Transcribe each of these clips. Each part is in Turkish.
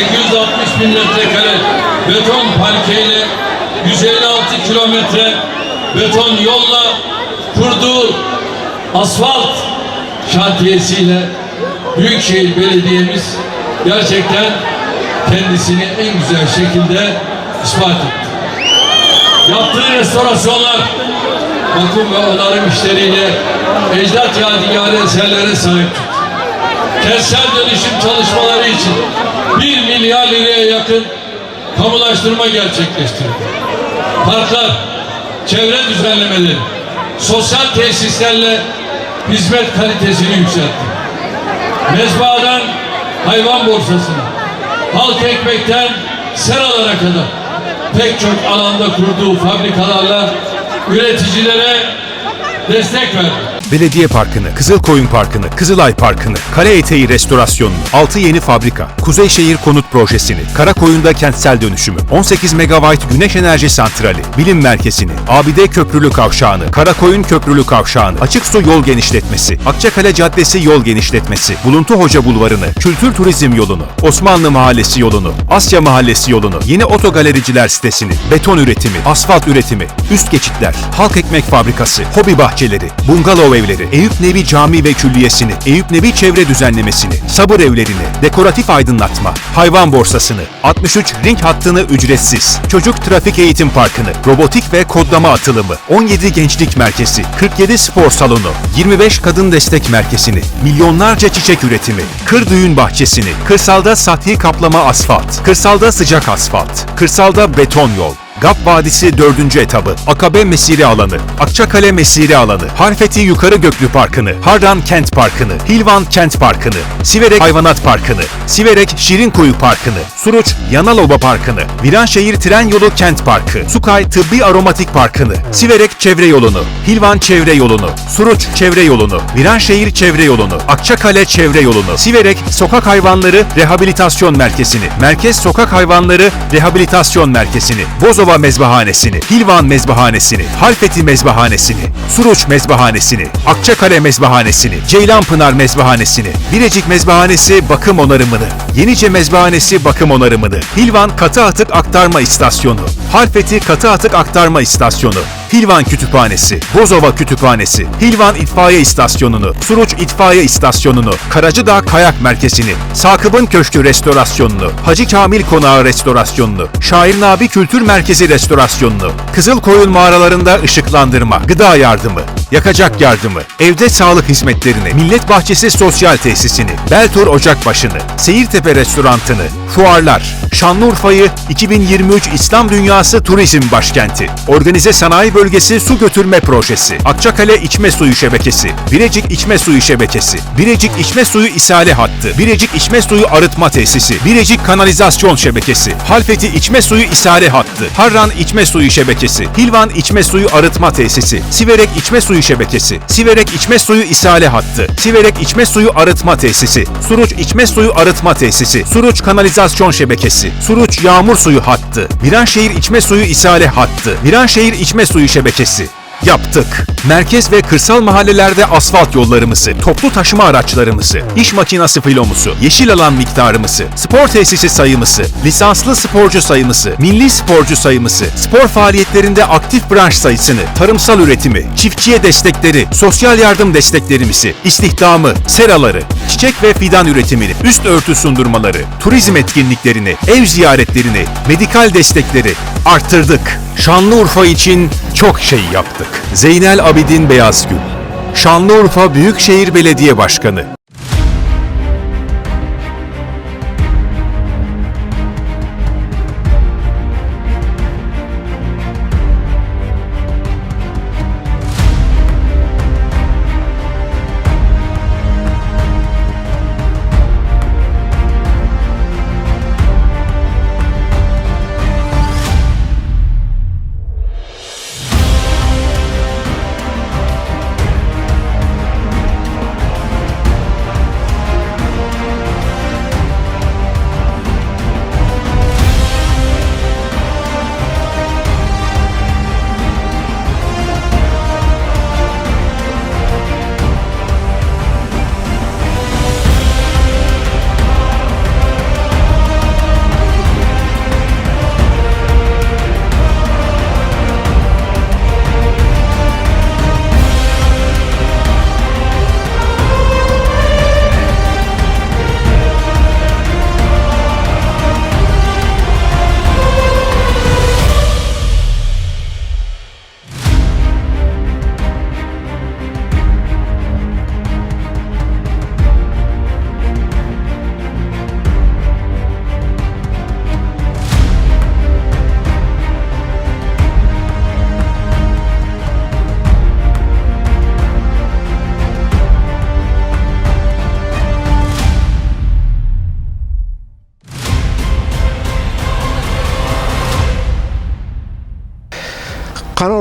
260 bin metrekare beton parkeyle 156 kilometre beton yolla kurduğu asfalt şantiyesiyle Büyükşehir Belediye'miz gerçekten kendisini en güzel şekilde ispat etti. Yaptığı restorasyonlar, bakım ve onarım işleriyle ecdat yadigarı eserlere sahip çıktı. Kentsel dönüşüm çalışmaları için 1 milyar liraya yakın kamulaştırma gerçekleştirildi. Parklar, çevre düzenlemeleri, sosyal tesislerle hizmet kalitesini yükseltti. Mezbahadan hayvan borsasına, halk ekmekten seralara kadar pek çok alanda kurduğu fabrikalarla üreticilere destek verdi. Belediye Parkı'nı, Kızılkoyun Parkı'nı, Kızılay Parkı'nı, Kale Eteği Restorasyonunu, 6 yeni fabrika, Kuzeyşehir Konut Projesi'ni, Karakoyun'da kentsel dönüşümü, 18 megawatt güneş enerji santrali, bilim merkezini, Abide Köprülü Kavşağı'nı, Karakoyun Köprülü Kavşağı'nı, Açık Su Yol Genişletmesi, Akçakale Caddesi Yol Genişletmesi, Buluntu Hoca Bulvarı'nı, Kültür Turizm Yolunu, Osmanlı Mahallesi yolunu, Asya Mahallesi yolunu, yeni otogalericiler sitesini, beton üretimi, asfalt üretimi, üst geçitler, halk ekmek fabrikası, hobi bahçeleri, bungalov evleri, Eyüp Nebi Cami ve Külliyesini, Eyüp Nebi Çevre Düzenlemesini, sabır evlerini, dekoratif aydınlatma, hayvan borsasını, 63 ring hattını ücretsiz, çocuk trafik eğitim parkını, robotik ve kodlama atılımı, 17 gençlik merkezi, 47 spor salonu, 25 kadın destek merkezini, milyonlarca çiçek üretimi, kır düğün bahçesini, kırsalda sathi kaplama asfalt, kırsalda sıcak asfalt, kırsalda beton yol, Gap Vadisi 4. etabı, Akabe Mesire Alanı, Akçakale Mesire Alanı, Harfeti Yukarı Göklü Parkı'nı, Harran Kent Parkı'nı, Hilvan Kent Parkı'nı, Siverek Hayvanat Parkı'nı, Siverek Şirinkuyu Parkı'nı, Suruç Yanaloba Parkı'nı, Viranşehir Tren Yolu Kent Parkı, Sukay Tıbbi Aromatik Parkı'nı, Siverek Çevre Yolunu, Hilvan Çevre Yolunu, Suruç Çevre Yolunu, Viranşehir Çevre Yolunu, Akçakale Çevre Yolunu, Siverek Sokak Hayvanları Rehabilitasyon Merkezini, Merkez Sokak Hayvanları Rehabilitasyon Merkezini, Bozova Mezbahanesini, Hilvan Mezbahanesini, Halfeti Mezbahanesini, Suruç Mezbahanesini, Akçakale Mezbahanesini, Ceylanpınar Mezbahanesini, Birecik Mezbahanesi bakım onarımını, Yenice Mezbahanesi bakım onarımını, Hilvan Katı Atık Aktarma İstasyonu, Halfeti Katı Atık Aktarma İstasyonu, Hilvan Kütüphanesi, Bozova Kütüphanesi, Hilvan İtfaiye İstasyonu'nu, Suruç İtfaiye İstasyonu'nu, Karacadağ Kayak Merkezi'ni, Sakıbın Köşkü Restorasyonunu, Hacı Kamil Konağı Restorasyonunu, Şair Nabi Kültür Merkezi Restorasyonunu, Kızılkoyun mağaralarında ışıklandırma, gıda yardımı, yakacak yardımı, evde sağlık hizmetlerini, Millet Bahçesi Sosyal Tesisini, Beltur Ocakbaşı'nı, Seyirtepe Restorantını, fuarlar, Şanlıurfa'yı 2023 İslam Dünyası Turizm Başkenti, Organize Sanayi Bölgesi Su Götürme Projesi, Akçakale İçme Suyu Şebekesi, Birecik İçme Suyu Şebekesi, Birecik İçme Suyu İsale Hattı, Birecik İçme Suyu Arıtma Tesisi, Birecik Kanalizasyon Şebekesi, Halfeti İçme Suyu İsale Hattı, Harran İçme Suyu Şebekesi, Hilvan İçme Suyu Arıtma Tesisi, Siverek İçme Suyu Şebekesi, Siverek İçme Suyu İsale Hattı, Siverek İçme Suyu Arıtma Tesisi, Suruç İçme Suyu Arıtma Tesisi, Suruç Kanalizasyon Şebekesi, Suruç Yağmur Suyu Hattı, Viranşehir İçme Suyu İsale Hattı, Viranşehir İçme Suyu Şebekesi, Yaptık. Merkez ve kırsal mahallelerde asfalt yollarımızı, toplu taşıma araçlarımızı, iş makinası filomuzu, yeşil alan miktarımızı, spor tesisi sayımızı, lisanslı sporcu sayımızı, milli sporcu sayımızı, spor faaliyetlerinde aktif branş sayısını, tarımsal üretimi, çiftçiye destekleri, sosyal yardım desteklerimizi, istihdamı, seraları, çiçek ve fidan üretimini, üst örtü sundurmaları, turizm etkinliklerini, ev ziyaretlerini, medikal destekleri arttırdık. Şanlıurfa için çok şey yaptık. Zeynel Abidin Beyazgül Şanlıurfa Büyükşehir Belediye Başkanı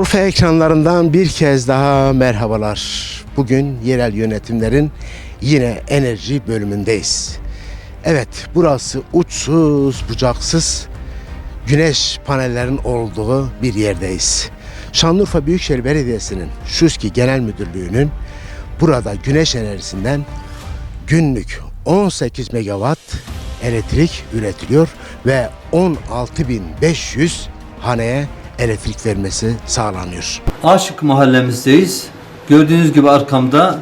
Urfa ekranlarından bir kez daha merhabalar. Bugün yerel yönetimlerin yine enerji bölümündeyiz. Evet, burası uçsuz bucaksız güneş panellerin olduğu bir yerdeyiz. Şanlıurfa Büyükşehir Belediyesi'nin Şuski Genel Müdürlüğü'nün burada güneş enerjisinden günlük 18 megawatt elektrik üretiliyor ve 16.500 haneye elektrik vermesi sağlanıyor. Aşık mahallemizdeyiz. Gördüğünüz gibi arkamda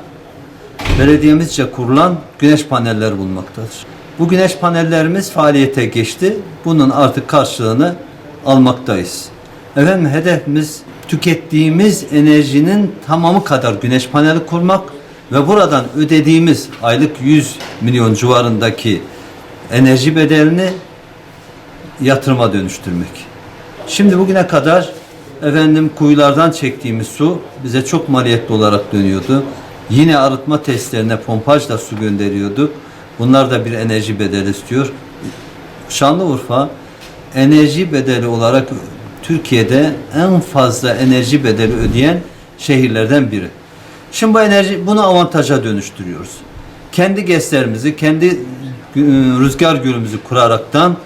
belediyemizce kurulan güneş panelleri bulunmaktadır. Bu güneş panellerimiz faaliyete geçti. Bunun artık karşılığını almaktayız. Efendim hedefimiz tükettiğimiz enerjinin tamamı kadar güneş paneli kurmak ve buradan ödediğimiz aylık 100 milyon civarındaki enerji bedelini yatırıma dönüştürmek. Şimdi bugüne kadar efendim kuyulardan çektiğimiz su bize çok maliyetli olarak dönüyordu. Yine arıtma testlerine pompajla su gönderiyorduk. Bunlar da bir enerji bedeli istiyor. Şanlıurfa enerji bedeli olarak Türkiye'de en fazla enerji bedeli ödeyen şehirlerden biri. Şimdi bu enerji bunu avantaja dönüştürüyoruz. Kendi GES'lerimizi, kendi e, rüzgar gölümüzü kuraraktan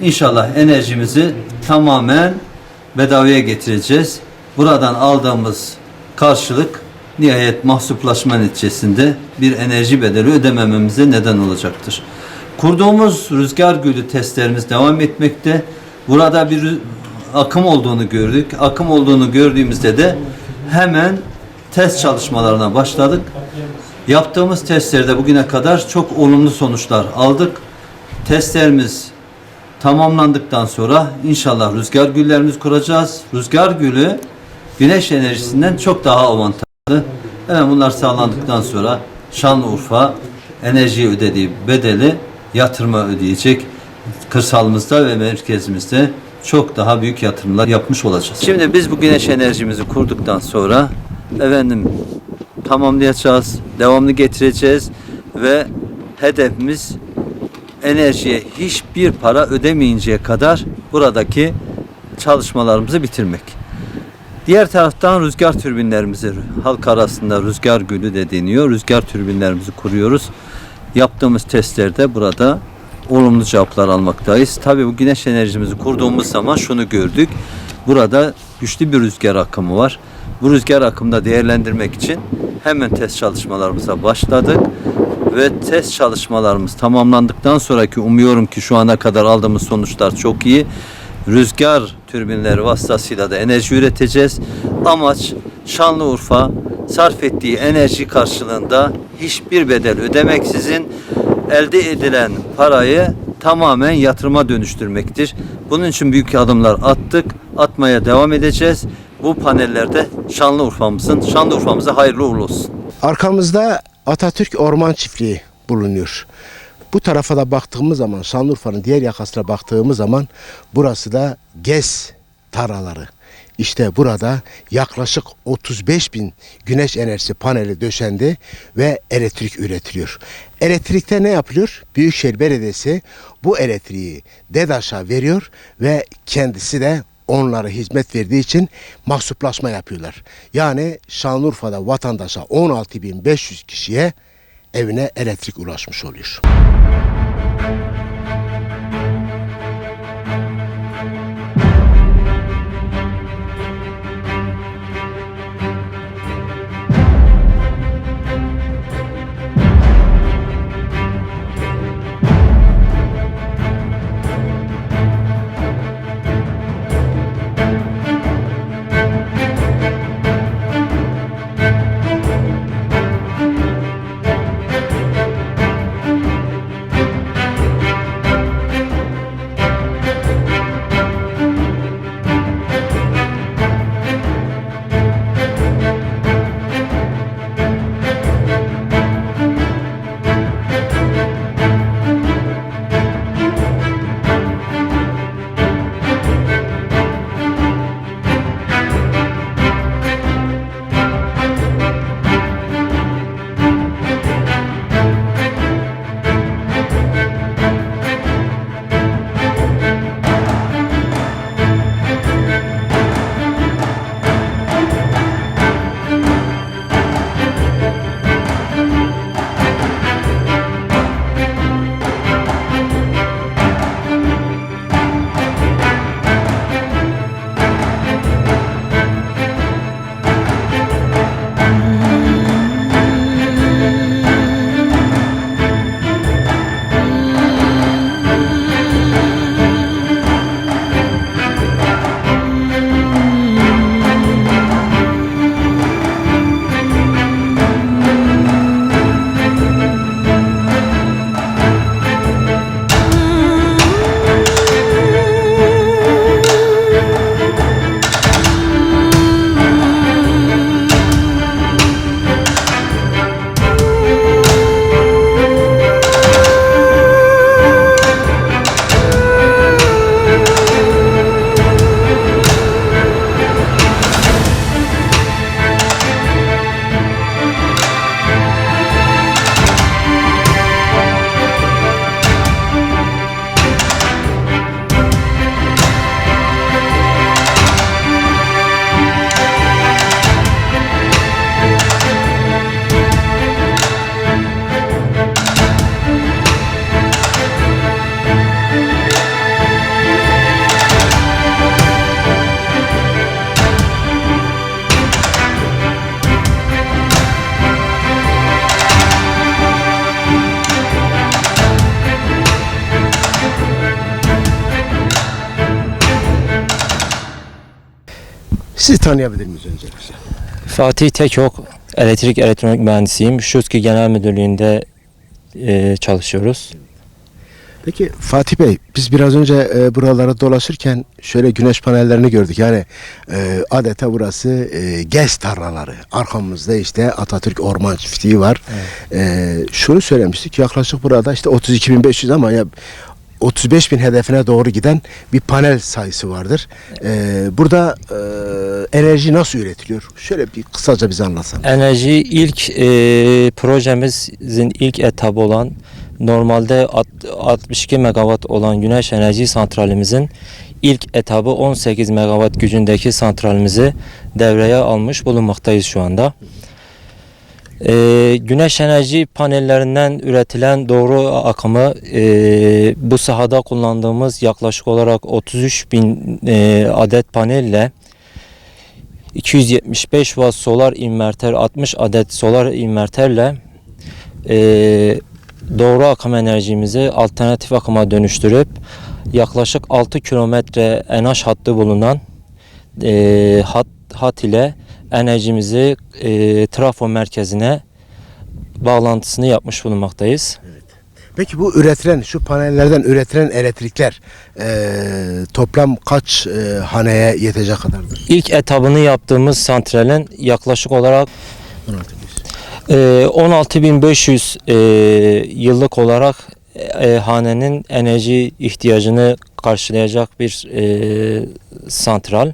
inşallah enerjimizi tamamen bedavaya getireceğiz. Buradan aldığımız karşılık nihayet mahsuplaşma neticesinde bir enerji bedeli ödemememize neden olacaktır. Kurduğumuz rüzgar gölü testlerimiz devam etmekte. Burada bir akım olduğunu gördük. Akım olduğunu gördüğümüzde de hemen test çalışmalarına başladık. Yaptığımız testlerde bugüne kadar çok olumlu sonuçlar aldık. Testlerimiz tamamlandıktan sonra inşallah rüzgar güllerimizi kuracağız. Rüzgar gülü güneş enerjisinden çok daha avantajlı. Hemen bunlar sağlandıktan sonra Şanlıurfa enerjiye ödediği bedeli yatırıma ödeyecek. Kırsalımızda ve merkezimizde çok daha büyük yatırımlar yapmış olacağız. Şimdi biz bu güneş enerjimizi kurduktan sonra efendim tamamlayacağız, devamlı getireceğiz ve hedefimiz enerjiye hiçbir para ödemeyinceye kadar buradaki çalışmalarımızı bitirmek. Diğer taraftan rüzgar türbinlerimizi halk arasında rüzgar gülü de deniyor. Rüzgar türbinlerimizi kuruyoruz. Yaptığımız testlerde burada olumlu cevaplar almaktayız. Tabii bu güneş enerjimizi kurduğumuz zaman şunu gördük. Burada güçlü bir rüzgar akımı var. Bu rüzgar akımını değerlendirmek için hemen test çalışmalarımıza başladık ve test çalışmalarımız tamamlandıktan sonraki umuyorum ki şu ana kadar aldığımız sonuçlar çok iyi. Rüzgar türbinleri vasıtasıyla da enerji üreteceğiz. Amaç Şanlıurfa sarf ettiği enerji karşılığında hiçbir bedel ödemeksizin elde edilen parayı tamamen yatırıma dönüştürmektir. Bunun için büyük adımlar attık. Atmaya devam edeceğiz. Bu panellerde Şanlıurfa'mızın, Şanlıurfa'mıza hayırlı uğurlu olsun. Arkamızda Atatürk Orman Çiftliği bulunuyor. Bu tarafa da baktığımız zaman, Şanlıurfa'nın diğer yakasına baktığımız zaman burası da GES taraları. İşte burada yaklaşık 35 bin güneş enerjisi paneli döşendi ve elektrik üretiliyor. Elektrikte ne yapılıyor? Büyükşehir Belediyesi bu elektriği DEDAŞ'a veriyor ve kendisi de onlara hizmet verdiği için mahsuplaşma yapıyorlar. Yani Şanlıurfa'da vatandaşa 16.500 kişiye evine elektrik ulaşmış oluyor. Sizi tanıyabilir miyiz öncelikle? Fatih Tekok, elektrik elektronik mühendisiyim. Şutki Genel Müdürlüğü'nde e, çalışıyoruz. Peki Fatih Bey biz biraz önce e, buralara dolaşırken şöyle güneş panellerini gördük. Yani e, adeta burası e, gez tarlaları. Arkamızda işte Atatürk Orman Çiftliği var. E, şunu söylemiştik yaklaşık burada işte 32.500 ama ya 35 bin hedefine doğru giden bir panel sayısı vardır. E, burada e, enerji nasıl üretiliyor? Şöyle bir kısaca bize anlatsan. Enerji ilk e, projemizin ilk etabı olan normalde alt- 62 megawatt olan güneş enerji santralimizin ilk etabı 18 megawatt gücündeki santralimizi devreye almış bulunmaktayız şu anda. E, güneş enerji panellerinden üretilen doğru akımı e, bu sahada kullandığımız yaklaşık olarak 33 bin e, adet panelle 275 watt solar inverter 60 adet solar inverterle e, doğru akım enerjimizi alternatif akıma dönüştürüp yaklaşık 6 kilometre NH hattı bulunan e, hat, hat ile enerjimizi e, trafo merkezine bağlantısını yapmış bulunmaktayız. Peki bu üretilen şu panellerden üretilen elektrikler eee, toplam kaç eee, haneye yetecek kadardır? İlk etabını yaptığımız santralin yaklaşık olarak 16 Ee, 16.500 e, yıllık olarak e, hanenin enerji ihtiyacını karşılayacak bir e, santral.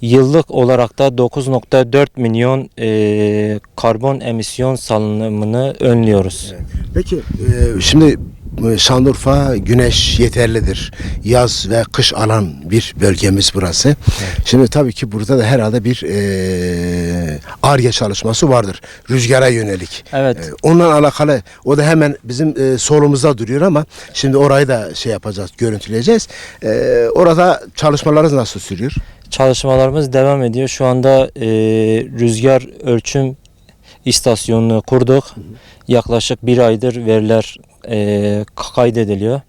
Yıllık olarak da 9.4 milyon e, karbon emisyon salınımını önlüyoruz. Peki eee, şimdi e, Şanlıurfa güneş yeterlidir. Yaz ve kış alan bir bölgemiz burası. Şimdi tabii ki burada da herhalde bir eee ARGE çalışması vardır. Rüzgara yönelik. Evet. Eee, onunla alakalı o da hemen bizim eee, solumuzda duruyor ama şimdi orayı da şey yapacağız, görüntüleyeceğiz. Eee, orada çalışmalarınız nasıl sürüyor? Çalışmalarımız devam ediyor. Şu anda e, rüzgar ölçüm istasyonunu kurduk. Yaklaşık bir aydır veriler e, kaydediliyor.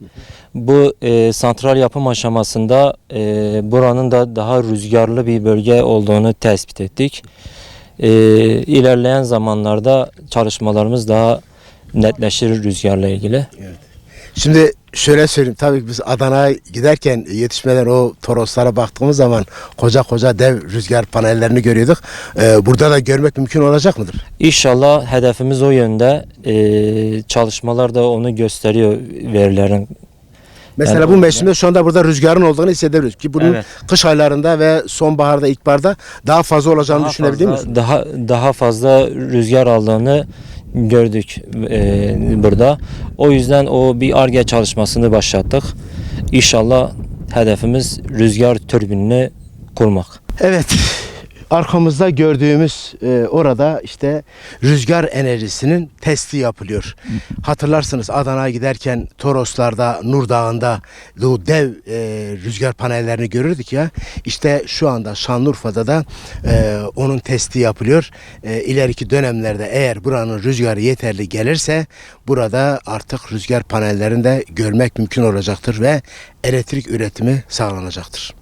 Bu e, santral yapım aşamasında e, buranın da daha rüzgarlı bir bölge olduğunu tespit ettik. E, ilerleyen zamanlarda çalışmalarımız daha netleşir rüzgarla ilgili. Şimdi şöyle söyleyeyim tabii ki biz Adana'ya giderken yetişmeden o Toroslara baktığımız zaman koca koca dev rüzgar panellerini görüyorduk. Ee, burada da görmek mümkün olacak mıdır? İnşallah hedefimiz o yönde. E, çalışmalar da onu gösteriyor verilerin Mesela Yani bu mevsimde şu anda burada rüzgarın olduğunu hissedebiliyoruz ki bunun Evet. kış aylarında ve sonbaharda ilkbaharda daha fazla olacağını daha düşünebiliyor fazla, musun? Daha daha fazla rüzgar aldığını gördük e, burada. O yüzden o bir arge çalışmasını başlattık. İnşallah hedefimiz rüzgar türbinini kurmak. Evet. Arkamızda gördüğümüz e, orada işte rüzgar enerjisinin testi yapılıyor. Hatırlarsınız Adana'ya giderken Toroslar'da, Nur Dağı'nda bu dev e, rüzgar panellerini görürdük ya. İşte şu anda Şanlıurfa'da da e, onun testi yapılıyor. E, ileriki dönemlerde eğer buranın rüzgarı yeterli gelirse burada artık rüzgar panellerini de görmek mümkün olacaktır ve elektrik üretimi sağlanacaktır.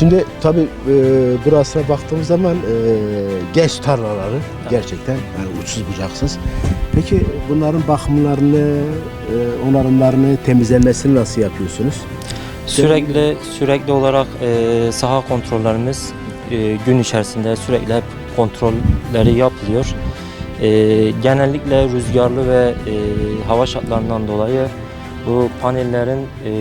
Şimdi tabii e, burasına baktığımız zaman e, geç tarlaları gerçekten yani uçsuz bucaksız. Peki bunların bakımlarını, e, onarımlarını, temizlenmesini nasıl yapıyorsunuz? Sürekli sürekli olarak e, saha kontrollerimiz e, gün içerisinde sürekli hep kontrolleri yapılıyor. E, genellikle rüzgarlı ve e, hava şartlarından dolayı bu panellerin e,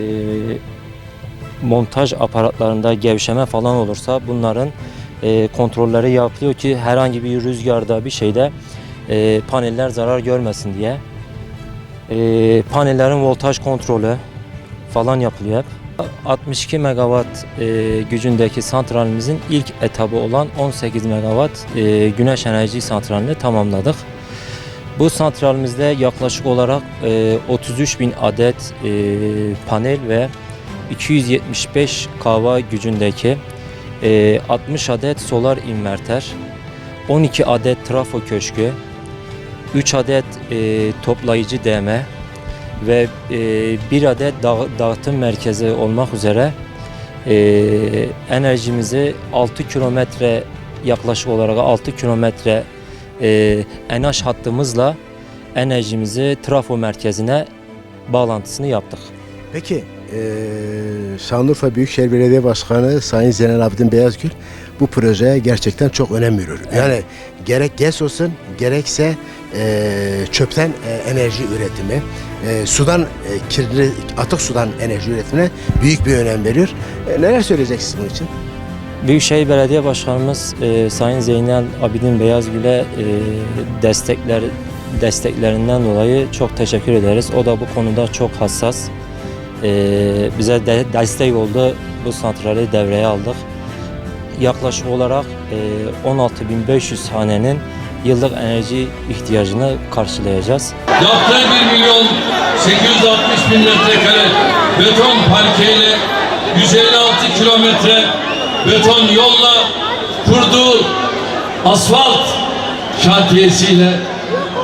montaj aparatlarında gevşeme falan olursa bunların e, kontrolleri yapılıyor ki herhangi bir rüzgarda bir şeyde e, paneller zarar görmesin diye. E, panellerin voltaj kontrolü falan yapılıyor hep. 62 megawatt e, gücündeki santralimizin ilk etabı olan 18 megawatt e, güneş enerji santralini tamamladık. Bu santralimizde yaklaşık olarak e, 33 bin adet e, panel ve 275 kava gücündeki e, 60 adet solar inverter, 12 adet trafo köşkü, 3 adet e, toplayıcı DM, ve e, bir adet dağ- dağıtım merkezi olmak üzere e, enerjimizi 6 kilometre yaklaşık olarak 6 kilometre e, enaş hattımızla enerjimizi trafo merkezine bağlantısını yaptık. Peki e, Şanlıurfa Büyükşehir Belediye Başkanı Sayın Zeynel Abidin Beyazgül bu projeye gerçekten çok önem veriyor. Yani gerek GES olsun gerekse e, çöpten e, enerji üretimi, e, sudan e, kirli atık sudan enerji üretimine büyük bir önem veriyor. E, neler söyleyeceksiniz bunun için? Büyükşehir Belediye Başkanımız e, Sayın Zeynel Abidin Beyazgül'e e, destekler desteklerinden dolayı çok teşekkür ederiz. O da bu konuda çok hassas. E, bize de destek oldu. Bu santrali devreye aldık. Yaklaşık olarak e, 16.500 hanenin yıllık enerji ihtiyacını karşılayacağız. Yaptığı 1 milyon 860 bin metrekare beton parkeyle 156 kilometre beton yolla kurduğu asfalt şantiyesiyle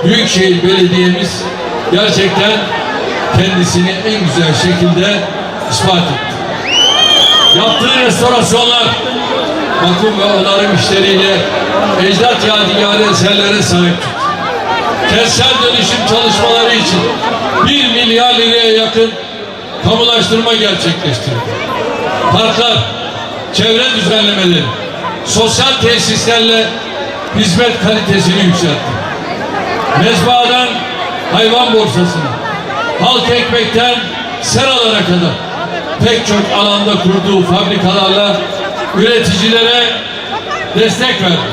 Büyükşehir Belediye'miz gerçekten kendisini en güzel şekilde ispat etti. Yaptığı restorasyonlar, bakım ve onarım işleriyle ecdat yadigarı eserlere sahip çıktı kentsel dönüşüm çalışmaları için 1 milyar liraya yakın kamulaştırma gerçekleştirildi. Parklar, çevre düzenlemeleri, sosyal tesislerle hizmet kalitesini yükseltti. Mezbahadan hayvan borsasına, halk ekmekten seralara kadar pek çok alanda kurduğu fabrikalarla üreticilere destek verdi.